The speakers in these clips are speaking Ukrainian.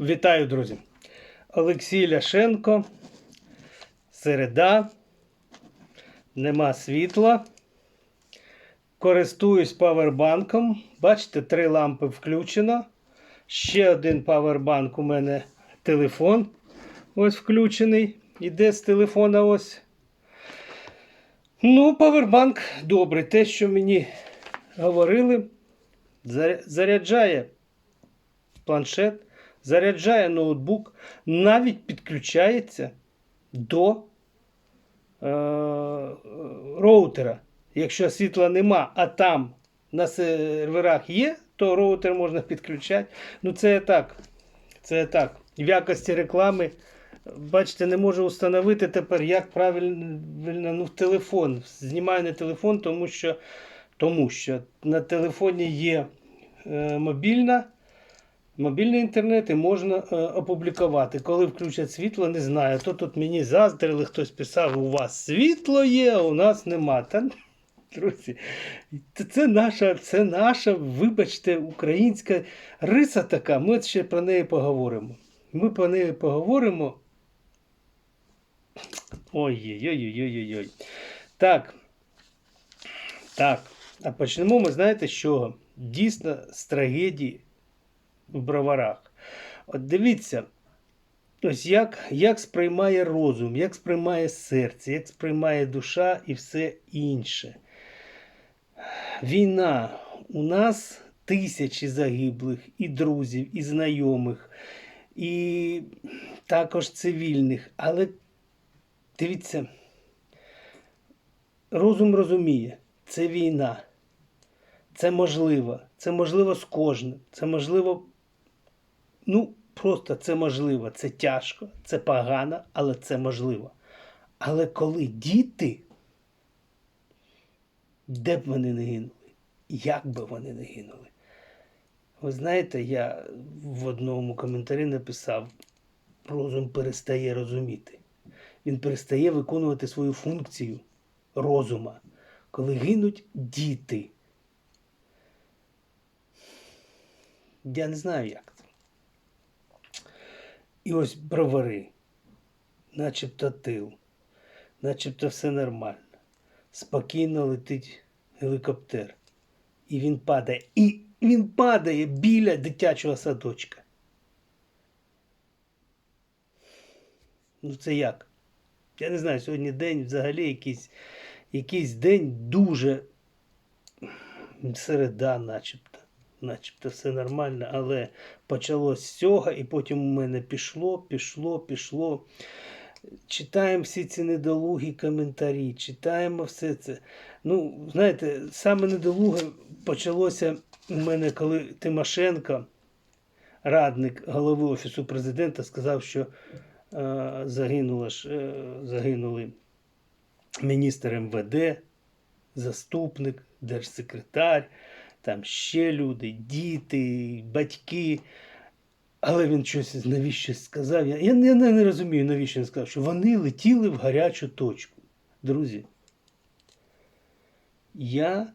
Вітаю, друзі! Олексій Ляшенко. Середа. Нема світла. Користуюсь павербанком. Бачите, три лампи включено. Ще один павербанк у мене телефон. Ось включений. Іде з телефона ось. Ну, павербанк добрий. Те, що мені говорили, заряджає планшет, заряджає ноутбук, навіть підключається до е, роутера. Якщо світла нема, а там на серверах є, то роутер можна підключати. Ну, це так. Це так. В якості реклами, бачите, не можу встановити тепер, як правильно ну, в телефон. Знімаю на телефон, тому що, тому що на телефоні є е, мобільна. Мобільний інтернет і можна е, опублікувати. Коли включать світло, не знаю. То тут мені заздрили, хтось писав, у вас світло є, а у нас нема. Та, друзі, це наша, це наша, вибачте, українська риса така. Ми ще про неї поговоримо. Ми про неї поговоримо. Ой-ой-ой-ой-ой-ой. Так. Так. А почнемо ми, знаєте, з чого? Дійсно, з трагедії в броварах. От дивіться, ось як, як сприймає розум, як сприймає серце, як сприймає душа і все інше. Війна. У нас тисячі загиблих, і друзів, і знайомих, і також цивільних. Але дивіться, розум розуміє, це війна. Це можливо. Це можливо з кожним. Це можливо. Ну, просто це можливо. Це тяжко, це погано, але це можливо. Але коли діти, де б вони не гинули, як би вони не гинули. Ви знаєте, я в одному коментарі написав: розум перестає розуміти. Він перестає виконувати свою функцію розума, коли гинуть діти. Я не знаю, як. І ось бровари, начебто тил, начебто все нормально. Спокійно летить гелікоптер. І він падає. І він падає біля дитячого садочка. Ну це як? Я не знаю, сьогодні день взагалі якийсь, якийсь день дуже середа, начебто. Начебто все нормально, але почалось з цього, і потім у мене пішло, пішло, пішло. Читаємо всі ці недолугі коментарі, читаємо все це. Ну, знаєте, саме недолуге почалося у мене, коли Тимошенко, радник голови Офісу президента, сказав, що е, загинула ж, е, загинули міністр МВД, заступник, держсекретар, там ще люди, діти, батьки. Але він щось навіщо сказав. Я, я, я не розумію, навіщо він сказав, що вони летіли в гарячу точку. Друзі. Я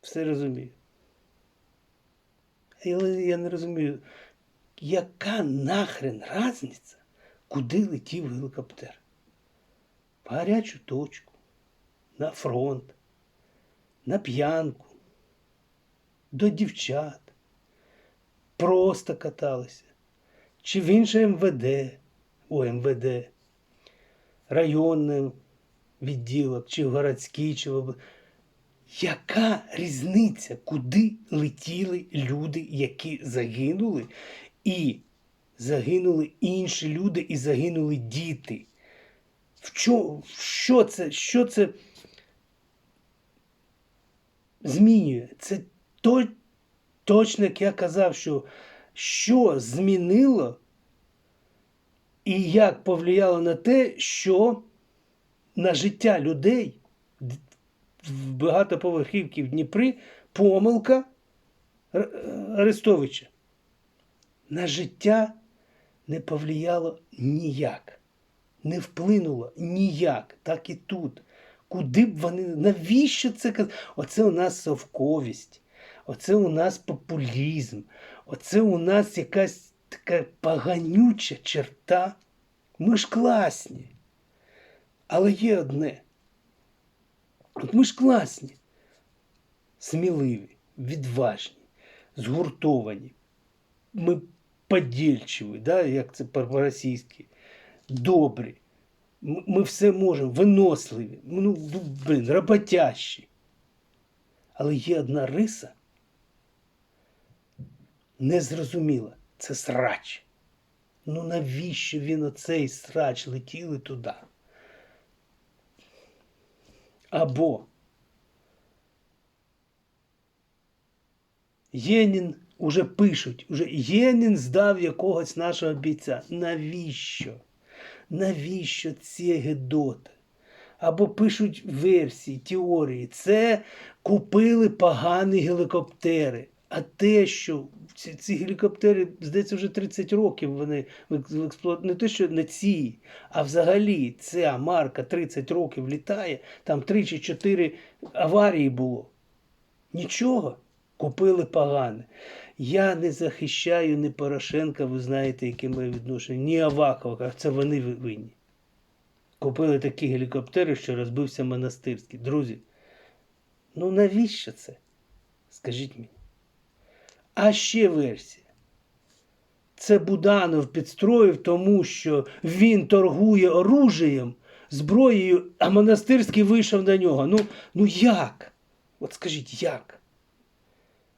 все розумію. Але я не розумію, яка нахрен разниця, куди летів гелікоптер? В гарячу точку, на фронт, на п'янку, до дівчат, просто каталися. Чи в інше МВД, о, МВД, районне відділок, чи в городський, чи в яка різниця, куди летіли люди, які загинули, і загинули інші люди, і загинули діти? В чо, що це? Що це змінює? Це то, точно, як я казав, що що змінило і як повлияло на те, що на життя людей в багатоповерхівці в Дніпрі помилка Арестовича. На життя не повлияло ніяк, не вплинуло ніяк, так і тут. Куди б вони, навіщо це казати? Оце у нас совковість. Оце у нас популізм, оце у нас якась така поганюча черта. Ми ж класні. Але є одне. От ми ж класні, сміливі, відважні, згуртовані. Ми подільчиві, да, як це по-російськи, добрі. Ми все можемо, виносливі, ну, ну, блин, роботящі. Але є одна риса незрозуміла. Це срач. Ну навіщо він оцей срач летіли туди? Або Єнін уже пишуть, уже Єнін здав якогось нашого бійця. Навіщо? Навіщо ці гедоти? Або пишуть версії, теорії. Це купили погані гелікоптери. А те, що ці, ці гелікоптери, здається, вже 30 років вони в ек- експлуат... не те, що не ці, а взагалі ця марка 30 років літає, там 3 чи 4 аварії було. Нічого. Купили погане. Я не захищаю ні Порошенка, ви знаєте, яке моє відношення, ні Авакова, це вони винні. Купили такі гелікоптери, що розбився монастирський. Друзі, ну навіщо це? Скажіть мені. А ще версія. Це Буданов підстроїв, тому що він торгує оружієм, зброєю, а монастирський вийшов на нього. Ну, ну як? От скажіть, як?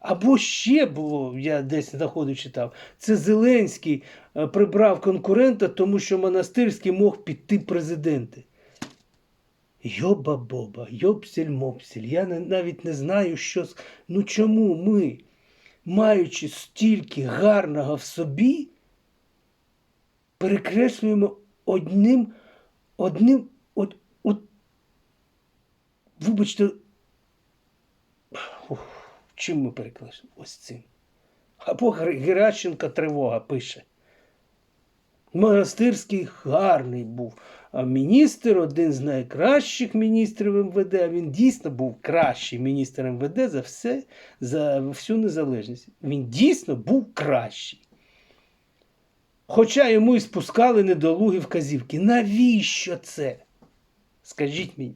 Або ще було, я десь знаходив читав, це Зеленський е, прибрав конкурента, тому що монастирський мог піти президенти. Йоба-боба, йопсель-мопсель. Я не- навіть не знаю, що. Ну чому ми, маючи стільки гарного в собі, перекреслюємо одним, одним, от, от, вибачте, чим ми перекреслюємо? Ось цим. Або Гер- Геращенко тривога пише. Монастирський гарний був міністр, один з найкращих міністрів МВД. а Він дійсно був кращий міністр МВД за все, за всю незалежність. Він дійсно був кращий. Хоча йому і спускали недолугі вказівки. Навіщо це? Скажіть мені.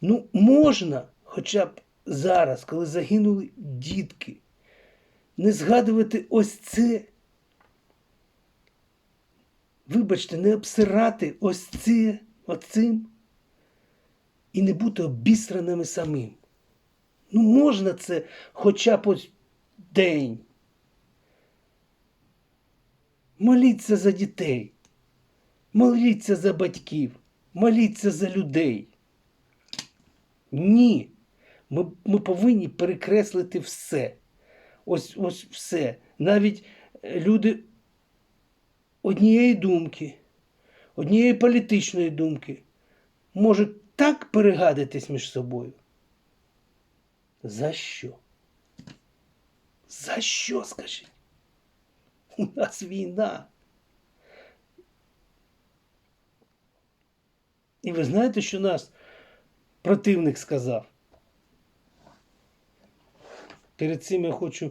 Ну, можна хоча б зараз, коли загинули дітки, не згадувати ось це. Вибачте, не обсирати ось це, оцим і не бути обісраними самим. Ну, можна це хоча б ось день. Моліться за дітей, моліться за батьків, моліться за людей. Ні. Ми, ми повинні перекреслити все. Ось, ось все. Навіть е, люди однієї думки, однієї політичної думки можуть так перегадитись між собою. За що? За що, скажіть? У нас війна. І ви знаєте, що нас противник сказав? Перед цим я хочу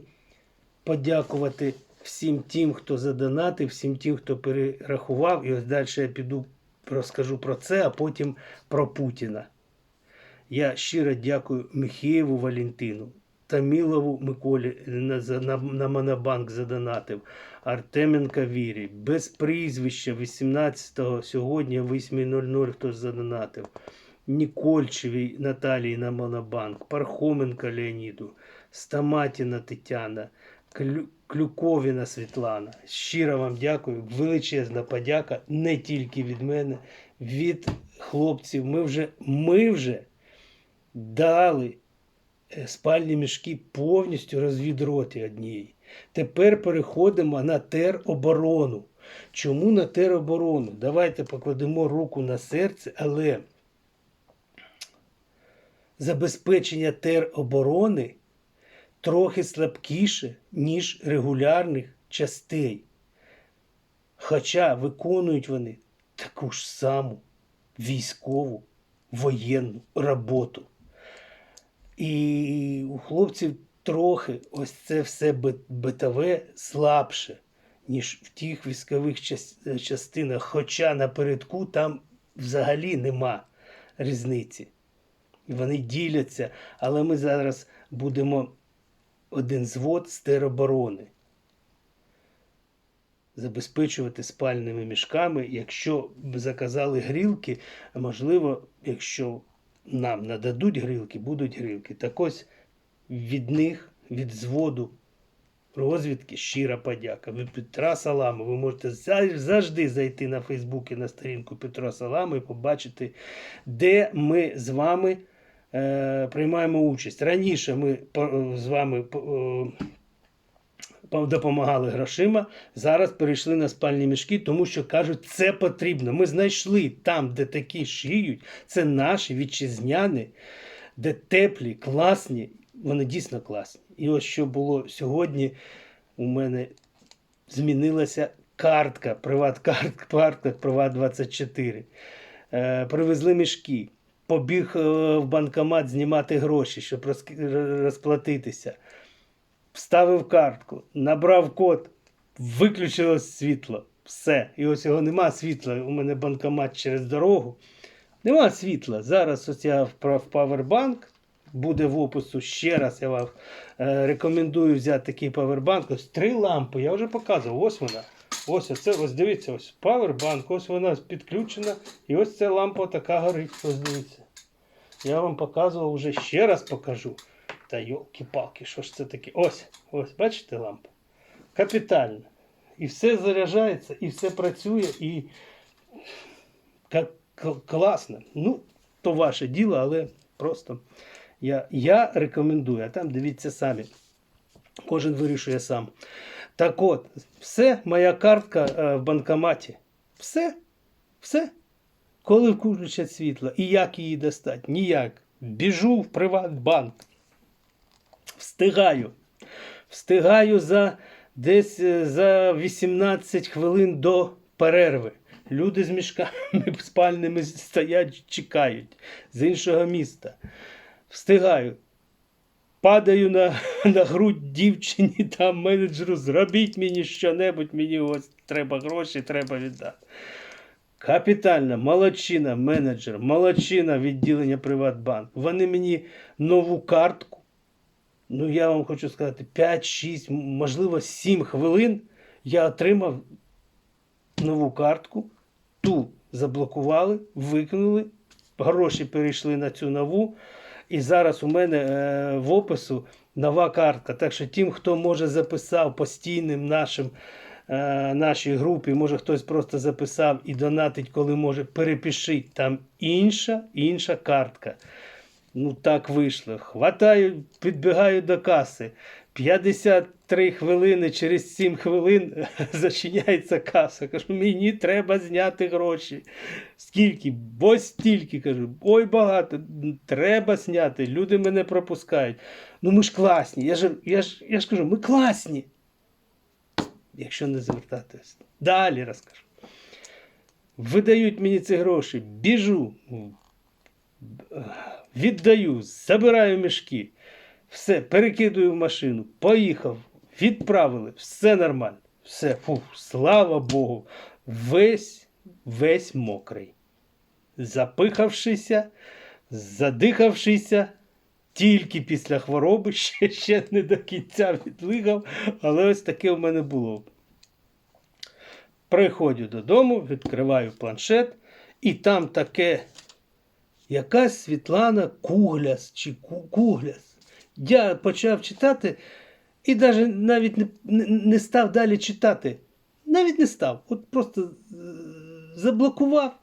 подякувати всім тим, хто задонатив, всім тим, хто перерахував. І ось далі я піду розкажу про це, а потім про Путіна. Я щиро дякую Михеєву Валентину, Тамілову Миколі на, на, на Монобанк задонатив, Артеменка Вірі, без прізвища 18-го сьогодні о 8.00 хтось задонатив. Нікольчевій Наталії на Монобанк, Пархоменка Леоніду, Стаматіна Тетяна, Клю- Клюковіна Світлана. Щиро вам дякую. Величезна подяка не тільки від мене, від хлопців. Ми вже, ми вже дали е, спальні мішки повністю розвідроті однієї. Тепер переходимо на тероборону. Чому на тероборону? Давайте покладемо руку на серце, але забезпечення тероборони трохи слабкіше, ніж регулярних частей. Хоча виконують вони таку ж саму військову воєнну роботу. І у хлопців трохи ось це все бит- битове слабше, ніж в тих військових частинах. Хоча напередку там взагалі нема різниці. І Вони діляться, але ми зараз будемо один звод з тероборони забезпечувати спальними мішками. Якщо б заказали грілки, можливо, якщо нам нададуть грілки, будуть грілки. Так ось від них, від зводу розвідки, щира подяка. Ви Петра Салама, ви можете завжди зайти на Фейсбуці на сторінку Петра Салама і побачити, де ми з вами е, приймаємо участь. Раніше ми з вами е, по- допомагали грошима. Зараз перейшли на спальні мішки, тому що кажуть, це потрібно. Ми знайшли там, де такі шиють. Це наші вітчизняні, де теплі, класні. Вони дійсно класні. І ось що було сьогодні, у мене змінилася картка, приват-картка, картка Приват24. Е, привезли мішки. Побіг е, в банкомат знімати гроші, щоб розплатитися вставив картку, набрав код, виключилось світло. Все. І ось його нема світла. У мене банкомат через дорогу. Нема світла. Зараз ось я вправ павербанк. Буде в опису ще раз. Я вам е, рекомендую взяти такий павербанк. Ось три лампи. Я вже показував. Ось вона. Ось оце, ось дивіться, ось павербанк, ось вона підключена. І ось ця лампа така горить. Ось дивіться. Я вам показував вже ще раз покажу. Та йолки-палки, що ж це таке? Ось, ось, бачите лампа? Капітально. І все заряджається, і все працює, і класно. Ну, то ваше діло, але просто я, я рекомендую, а там дивіться самі. Кожен вирішує сам. Так от, все, моя картка е, в банкоматі. Все, все. Коли включать світло, і як її достати? Ніяк. Біжу в Приватбанк. Встигаю. Встигаю за десь е, за 18 хвилин до перерви. Люди з мішками спальними стоять, чекають з іншого міста. Встигаю. Падаю на, на грудь дівчині там менеджеру, зробіть мені що-небудь, мені ось треба гроші, треба віддати. Капітальна, молодчина, менеджер, молодчина відділення Приватбанк. Вони мені нову картку. Ну, я вам хочу сказати, 5-6, можливо, 7 хвилин я отримав нову картку. Ту заблокували, викинули, гроші перейшли на цю нову. І зараз у мене е, в опису нова картка. Так що тим, хто може записав постійним нашим е, нашій групі, може хтось просто записав і донатить, коли може, перепишіть. Там інша, інша картка. Ну так вийшло. Хватаю, підбігаю до каси. 53 хвилини, через 7 хвилин зачиняється каса. Кажу, мені треба зняти гроші. Скільки? Бо стільки кажу, ой багато, треба зняти. Люди мене пропускають. Ну ми ж класні. Я ж, я ж, я ж кажу, ми класні. Якщо не звертатись. Далі розкажу. Видають мені ці гроші, біжу, віддаю, забираю мішки, все, перекидую в машину, поїхав, відправили, все нормально. Все, фу, слава Богу, весь, весь мокрий. Запихавшися, задихавшися, тільки після хвороби ще, ще не до кінця відлигав, але ось таке в мене було. Приходжу додому, відкриваю планшет, і там таке якась Світлана Кугляс чи Кугляс. Я почав читати і навіть навіть не, не, став далі читати. Навіть не став. От просто заблокував.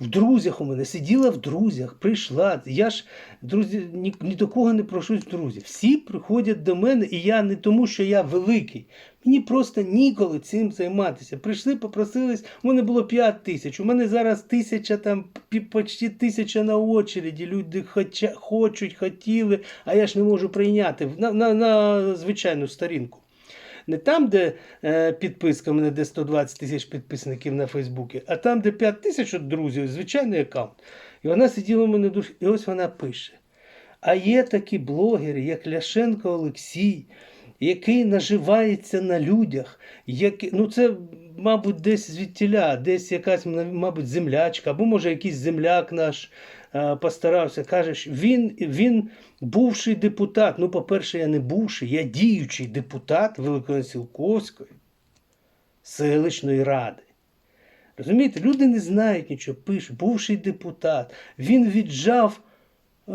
В друзях у мене сиділа в друзях, прийшла. Я ж друзі, ні, ні до кого не прошусь в друзі. Всі приходять до мене, і я не тому, що я великий. Мені просто ніколи цим займатися. Прийшли, попросились, у мене було 5 тисяч. У мене зараз тисяча там почти тисяча на очереді. Люди хоча, хочуть, хотіли, а я ж не можу прийняти на, на, на звичайну сторінку. Не там, де е, підписка, у мене де 120 тисяч підписників на Фейсбуці, а там, де 5 тисяч друзів, звичайний аккаунт. І вона сиділа у мене душі, І ось вона пише. А є такі блогери, як Ляшенко Олексій, який наживається на людях. Які, ну це, мабуть, десь звідтіля, десь якась, мабуть, землячка, або може якийсь земляк наш е, постарався. Каже, він, він бувший депутат. Ну, по-перше, я не бувший, я діючий депутат Великоносілковської селищної ради. Розумієте, люди не знають нічого, пишуть, бувший депутат. Він віджав е,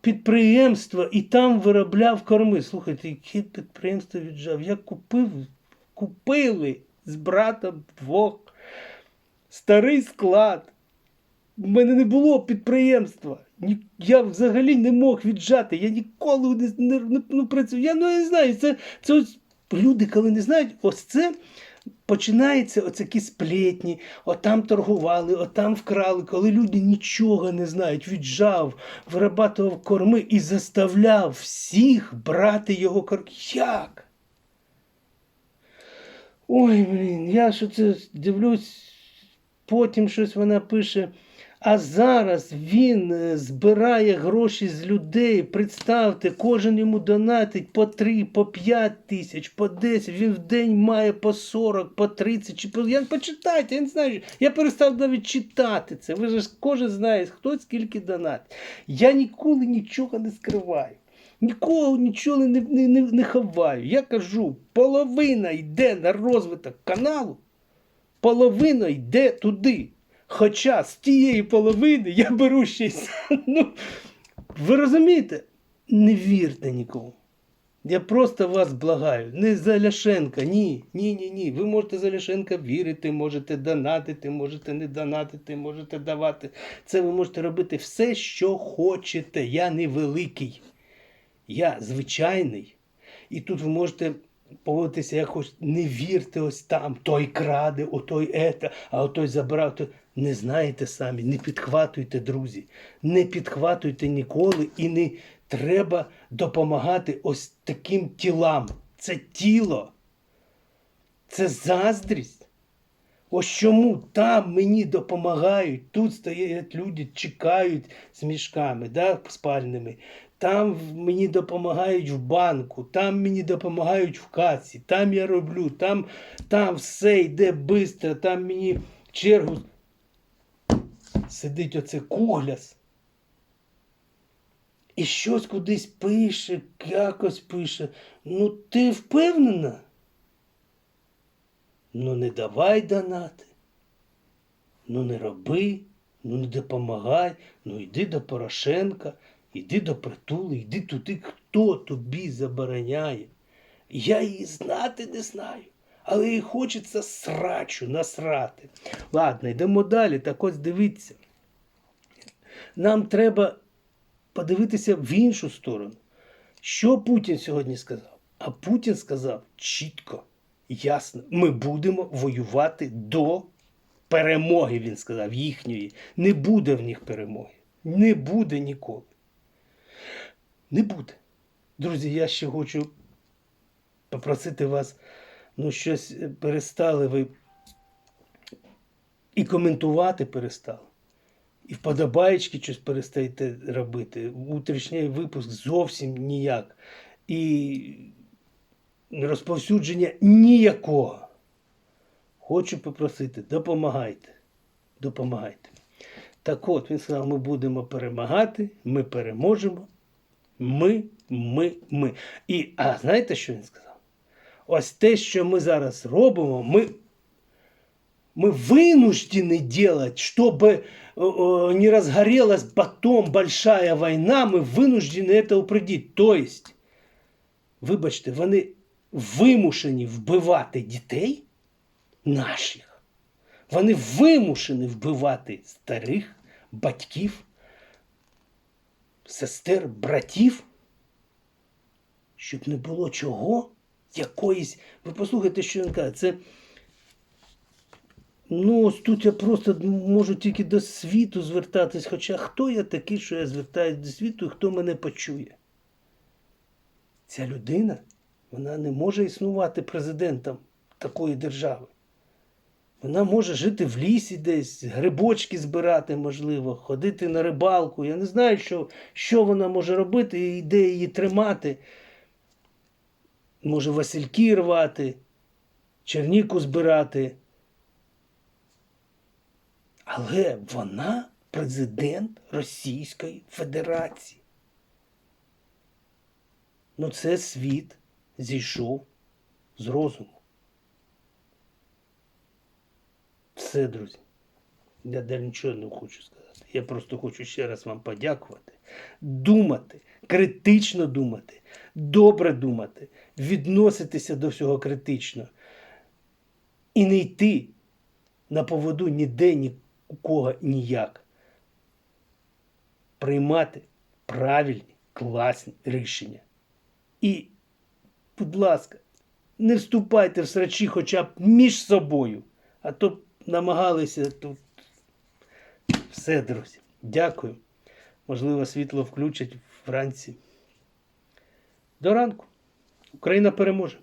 підприємство і там виробляв корми. Слухайте, яке підприємство віджав? Я купив, купили з братом двох старий склад. У мене не було підприємства. Я взагалі не мог віджати. Я ніколи не, не, не, ну, працював. Я ну, не знаю. Це, це ось люди, коли не знають, ось це починається оцякі сплетні, отам торгували, отам вкрали, коли люди нічого не знають, віджав, вирабатував корми і заставляв всіх брати його корми. Як? Ой, блін, я що це дивлюсь, потім щось вона пише. А зараз він е, збирає гроші з людей. Представте, кожен йому донатить по 3, по 5 тисяч, по 10. Він в день має по 40, по 30. Чи по... Я почитайте, я не знаю. Я перестав навіть читати це. Ви ж кожен знає, хто скільки донатить. Я ніколи нічого не скриваю. Нікого нічого не, не, не, не ховаю. Я кажу, половина йде на розвиток каналу, половина йде туди. Хоча з тієї половини я беру сам. Ну, ви розумієте? Не вірте нікому. Я просто вас благаю. Не за Ляшенка. Ні, ні, ні, ні. Ви можете за Ляшенка вірити, можете донатити, можете не донатити, можете давати. Це ви можете робити все, що хочете. Я не великий. Я звичайний. І тут ви можете поводитися як хоч не вірте ось там, той краде, отой ета, а отой забрав. То... Не знаєте самі, не підхватуйте, друзі. Не підхватуйте ніколи і не треба допомагати ось таким тілам. Це тіло. Це заздрість. Ось чому там мені допомагають, тут стоять люди, чекають з мішками, да, спальними. Там мені допомагають в банку, там мені допомагають в касі, там я роблю, там, там все йде швидко, там мені чергу сидить оце кугляс. І щось кудись пише, якось пише. Ну ти впевнена? Ну не давай донати. Ну не роби, ну не допомагай, ну йди до Порошенка, йди до притули, йди туди, хто тобі забороняє. Я її знати не знаю, але їй хочеться срачу насрати. Ладно, йдемо далі. Так ось дивіться. Нам треба подивитися в іншу сторону. Що Путін сьогодні сказав? А Путін сказав чітко, ясно, ми будемо воювати до перемоги, він сказав, їхньої. Не буде в них перемоги. Не буде ніколи. Не буде. Друзі, я ще хочу попросити вас, ну, щось е, перестали ви і коментувати перестали. І вподобаєчки щось перестаєте робити. Утрішній випуск зовсім ніяк. І розповсюдження ніякого. Хочу попросити, допомагайте. Допомагайте. Так от, він сказав, ми будемо перемагати, ми переможемо Ми, ми, ми. І, а знаєте, що він сказав? Ось те, що ми зараз робимо, ми мы вынуждены делать, чтобы э, э, не разгорелась потом большая война, ми вынуждены это упредить. То есть, вибачте, вони вимушені вбивати дітей наших. Вони вимушені вбивати старих, батьків, сестер, братів, щоб не було чого, якоїсь. Ви послухайте, що він каже, це. Ну, ось тут я просто можу тільки до світу звертатись. Хоча хто я такий, що я звертаюсь до світу і хто мене почує? Ця людина, вона не може існувати президентом такої держави. Вона може жити в лісі десь, грибочки збирати, можливо, ходити на рибалку. Я не знаю, що, що вона може робити і де її тримати. Може васильки рвати, черніку збирати. Але вона президент Російської Федерації. Ну, це світ зійшов з розуму. Все, друзі. Я далі нічого не хочу сказати. Я просто хочу ще раз вам подякувати. Думати, критично думати, добре думати, відноситися до всього критично. І не йти на поводу ніде ні у кого ніяк. Приймати правильні, класні рішення. І, будь ласка, не вступайте в срачі хоча б між собою, а то намагалися тут. Все, друзі. Дякую. Можливо, світло включать вранці. До ранку. Україна переможе.